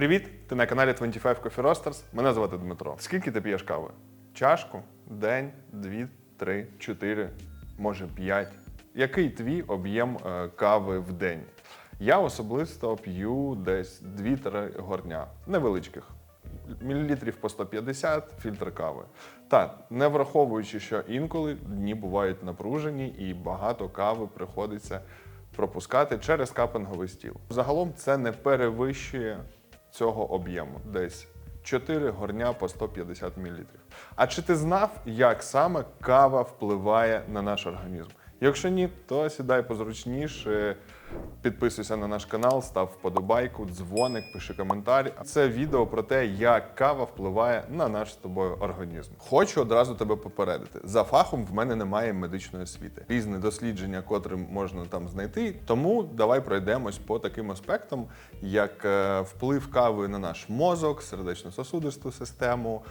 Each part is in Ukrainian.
Привіт! Ти на каналі 25 Coffee Roasters. Мене звати Дмитро. Скільки ти п'єш кави? Чашку? День, дві, три, чотири, може п'ять. Який твій об'єм е, кави в день? Я особисто п'ю десь 2-3 горня невеличких. Мілілітрів по 150 фільтр кави. Та не враховуючи, що інколи дні бувають напружені і багато кави приходиться пропускати через капинговий стіл. Загалом це не перевищує цього об'єму, десь 4 горня по 150 мл. А чи ти знав, як саме кава впливає на наш організм? Якщо ні, то сідай позручніше, підписуйся на наш канал, став вподобайку, дзвоник, пиши коментар. Це відео про те, як кава впливає на наш з тобою організм. Хочу одразу тебе попередити. За фахом в мене немає медичної освіти. Різне дослідження, котрим можна там знайти. Тому давай пройдемось по таким аспектам, як е, вплив кави на наш мозок, сердечно-сосудисту систему,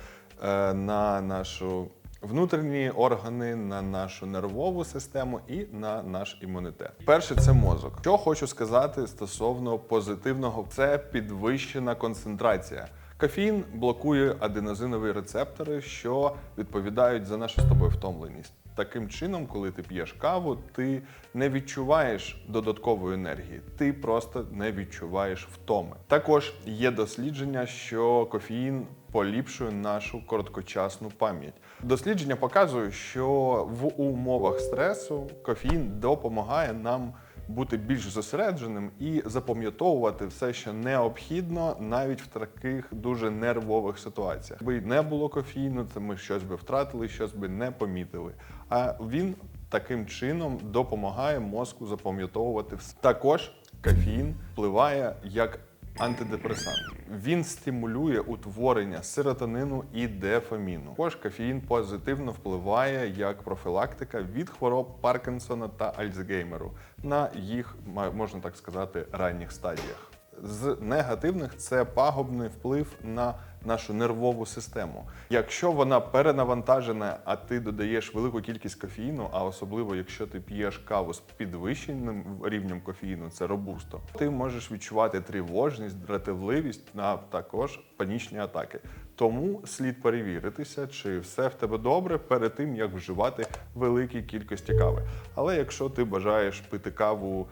е, на нашу внутрішні органи, на нашу нервову систему і на наш імунітет. Перше це мозок. Що хочу сказати стосовно позитивного, це підвищена концентрація. Кофеїн блокує аденозинові рецептори, що відповідають за нашу з тобою втомленість. Таким чином, коли ти п'єш каву, ти не відчуваєш додаткової енергії, ти просто не відчуваєш втоми. Також є дослідження, що кофеїн поліпшує нашу короткочасну пам'ять. Дослідження показують, що в умовах стресу кофеїн допомагає нам бути більш зосередженим і запам'ятовувати все, що необхідно, навіть в таких дуже нервових ситуаціях. Якби не було кофеїну, це ми щось би втратили, щось би не помітили. А він таким чином допомагає мозку запам'ятовувати все. Також кофеїн впливає як антидепресант. Він стимулює утворення серотонину і дефаміну. Також кофеїн позитивно впливає як профілактика від хвороб Паркінсона та Альцгеймеру на їх, можна так сказати, ранніх стадіях. З негативних це пагубний вплив на нашу нервову систему. Якщо вона перенавантажена, а ти додаєш велику кількість кофеїну, а особливо якщо ти п'єш каву з підвищеним рівнем кофеїну, це робусто, ти можеш відчувати тривожність, дратівливість, а також панічні атаки. Тому слід перевіритися, чи все в тебе добре перед тим, як вживати великі кількості кави. Але якщо ти бажаєш пити каву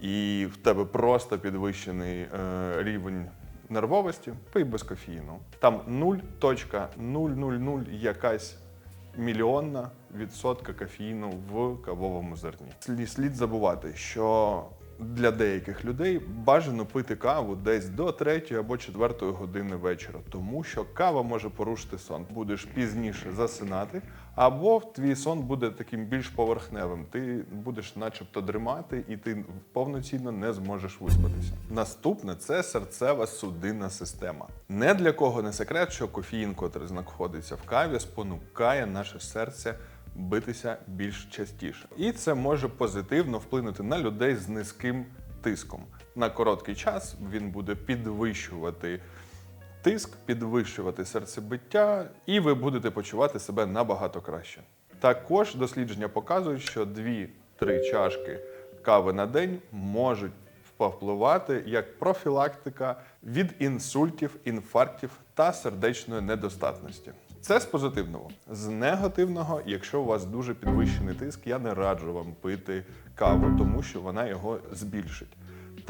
і в тебе просто підвищений е, рівень нервовості, пий без кофеїну. Там 0.000 якась мільйонна відсотка кофеїну в кавовому зерні. Слід, забувати, що для деяких людей бажано пити каву десь до 3 або 4 години вечора, тому що кава може порушити сон. Будеш пізніше засинати, або твій сон буде таким більш поверхневим. Ти будеш, начебто, дримати, і ти повноцінно не зможеш виспатися. Наступне це серцева судинна система. Не для кого не секрет, що кофеїн, котрий знаходиться в каві, спонукає наше серце битися більш частіше. І це може позитивно вплинути на людей з низьким тиском. На короткий час він буде підвищувати тиск, підвищувати серцебиття, і ви будете почувати себе набагато краще. Також дослідження показують, що 2-3 чашки кави на день можуть повпливати як профілактика від інсультів, інфарктів та сердечної недостатності. Це з позитивного. З негативного, якщо у вас дуже підвищений тиск, я не раджу вам пити каву, тому що вона його збільшить.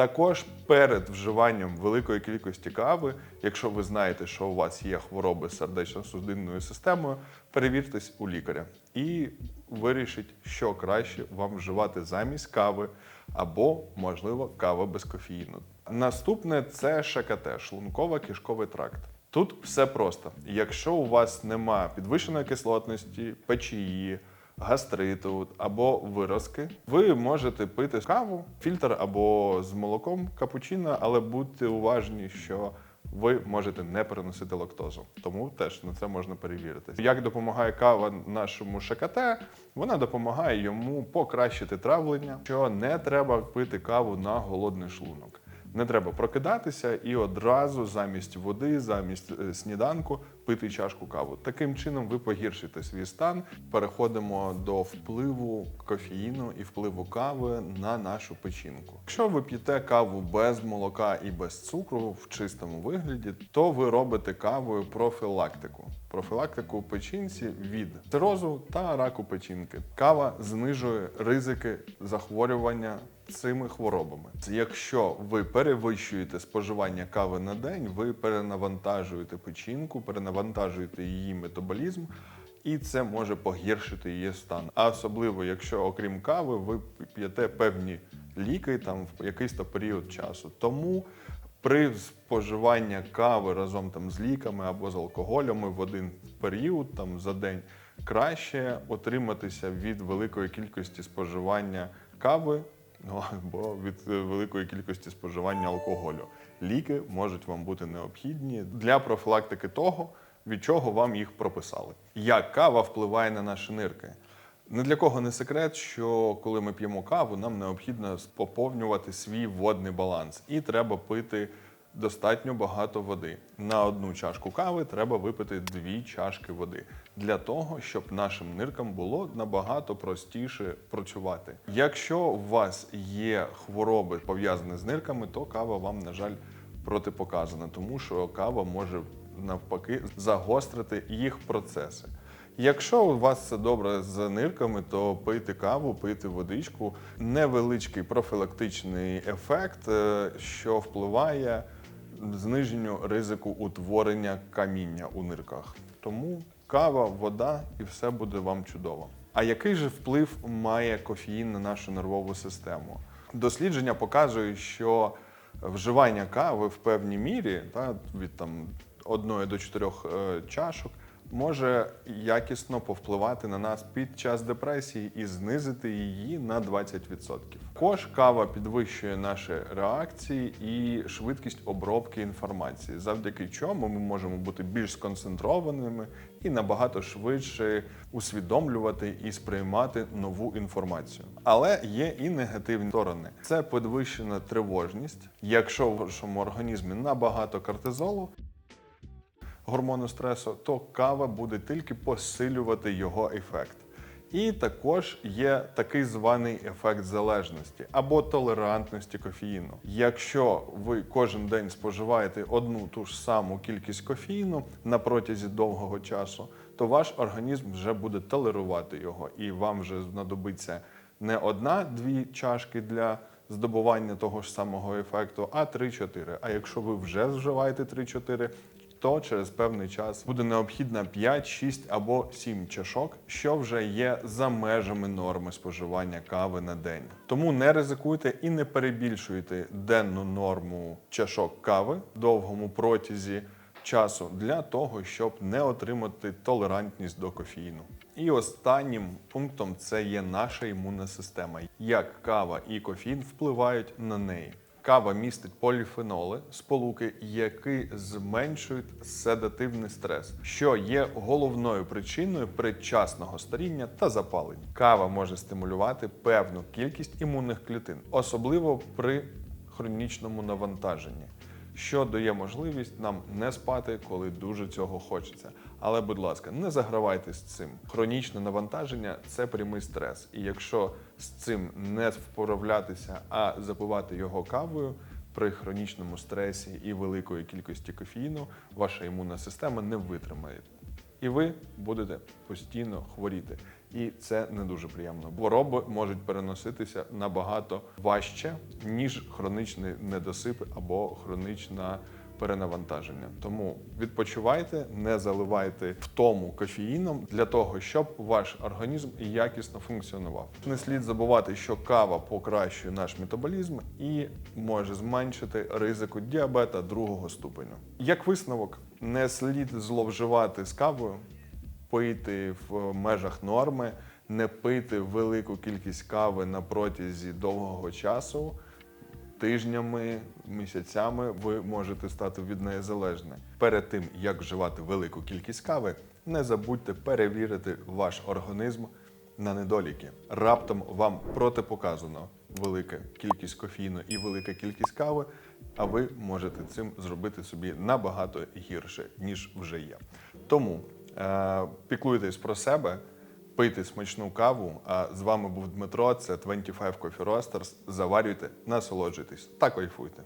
Також перед вживанням великої кількості кави, якщо ви знаєте, що у вас є хвороби з сердечно-судинною системою, перевіртесь у лікаря і вирішіть, що краще вам вживати замість кави або, можливо, кава без кофеїну. Наступне це ШКТ шлунково-кишковий тракт. Тут все просто. Якщо у вас нема підвищеної кислотності, печії, гастриту або виразки, ви можете пити каву, фільтр або з молоком капучино, але будьте уважні, що ви можете не переносити лактозу. Тому теж на це можна перевірити. Як допомагає кава нашому ШКТ, вона допомагає йому покращити травлення, що не треба пити каву на голодний шлунок. Не треба прокидатися і одразу замість води, замість е, сніданку пити чашку каву. Таким чином ви погіршите свій стан. Переходимо до впливу кофеїну і впливу кави на нашу печінку. Якщо ви п'єте каву без молока і без цукру в чистому вигляді, то ви робите кавою профілактику. Профілактику печінці від цирозу та раку печінки. Кава знижує ризики захворювання цими хворобами. Якщо ви перевищуєте споживання кави на день, ви перенавантажуєте печінку, перенавантажуєте її метаболізм. І це може погіршити її стан. А особливо, якщо окрім кави, ви п'єте певні ліки там в якийсь то період часу. Тому при споживанні кави разом там з ліками або з алкоголями в один період там за день краще отриматися від великої кількості споживання кави. Ну або від е, великої кількості споживання алкоголю. Ліки можуть вам бути необхідні для профілактики того, від чого вам їх прописали. Як кава впливає на наші нирки? Ні для кого не секрет, що коли ми п'ємо каву, нам необхідно поповнювати свій водний баланс, і треба пити достатньо багато води. На одну чашку кави треба випити дві чашки води для того, щоб нашим ниркам було набагато простіше працювати. Якщо у вас є хвороби пов'язані з нирками, то кава вам, на жаль, протипоказана, тому що кава може навпаки загострити їх процеси. Якщо у вас все добре з нирками, то пийте каву, пийте водичку. Невеличкий профілактичний ефект, е, що впливає зниженню ризику утворення каміння у нирках. Тому кава, вода і все буде вам чудово. А який же вплив має кофеїн на нашу нервову систему? Дослідження показують, що вживання кави в певній мірі, та, від там, одної до чотирьох е, чашок, може якісно повпливати на нас під час депресії і знизити її на 20%. Також кава підвищує наші реакції і швидкість обробки інформації, завдяки чому ми можемо бути більш сконцентрованими і набагато швидше усвідомлювати і сприймати нову інформацію. Але є і негативні сторони. Це підвищена тривожність. Якщо в вашому організмі набагато кортизолу, гормону стресу, то кава буде тільки посилювати його ефект. І також є такий званий ефект залежності або толерантності кофеїну. Якщо ви кожен день споживаєте одну ту ж саму кількість кофеїну на протязі довгого часу, то ваш організм вже буде толерувати його, і вам вже знадобиться не одна-дві чашки для здобування того ж самого ефекту, а 3-4. А якщо ви вже вживаєте 3-4, то через певний час буде необхідно 5, 6 або 7 чашок, що вже є за межами норми споживання кави на день. Тому не ризикуйте і не перебільшуйте денну норму чашок кави в довгому протязі часу для того, щоб не отримати толерантність до кофеїну. І останнім пунктом це є наша імунна система. Як кава і кофеїн впливають на неї. Кава містить поліфеноли, сполуки, які зменшують седативний стрес, що є головною причиною предчасного старіння та запалень. Кава може стимулювати певну кількість імунних клітин, особливо при хронічному навантаженні, що дає можливість нам не спати, коли дуже цього хочеться. Але, будь ласка, не загравайте з цим. Хронічне навантаження це прямий стрес. І якщо з цим не вправлятися, а запивати його кавою при хронічному стресі і великої кількості кофеїну, ваша імунна система не витримає. І ви будете постійно хворіти. І це не дуже приємно. Хвороби можуть переноситися набагато важче, ніж хронічний недосип або хронічна перенавантаження. Тому відпочивайте, не заливайте втому кофеїном для того, щоб ваш організм якісно функціонував. Не слід забувати, що кава покращує наш метаболізм і може зменшити ризику діабета другого ступеню. Як висновок, не слід зловживати з кавою, пити в межах норми, не пити велику кількість кави на протязі довгого часу тижнями, місяцями ви можете стати від неї залежні. Перед тим як вживати велику кількість кави, не забудьте перевірити ваш організм на недоліки. Раптом вам протипоказано велика кількість кофеїну і велика кількість кави, а ви можете цим зробити собі набагато гірше, ніж вже є. Тому піклуйтесь про себе, пийте смачну каву. А з вами був Дмитро. Це 25 Coffee Roasters. Заварюйте, насолоджуйтесь та кайфуйте.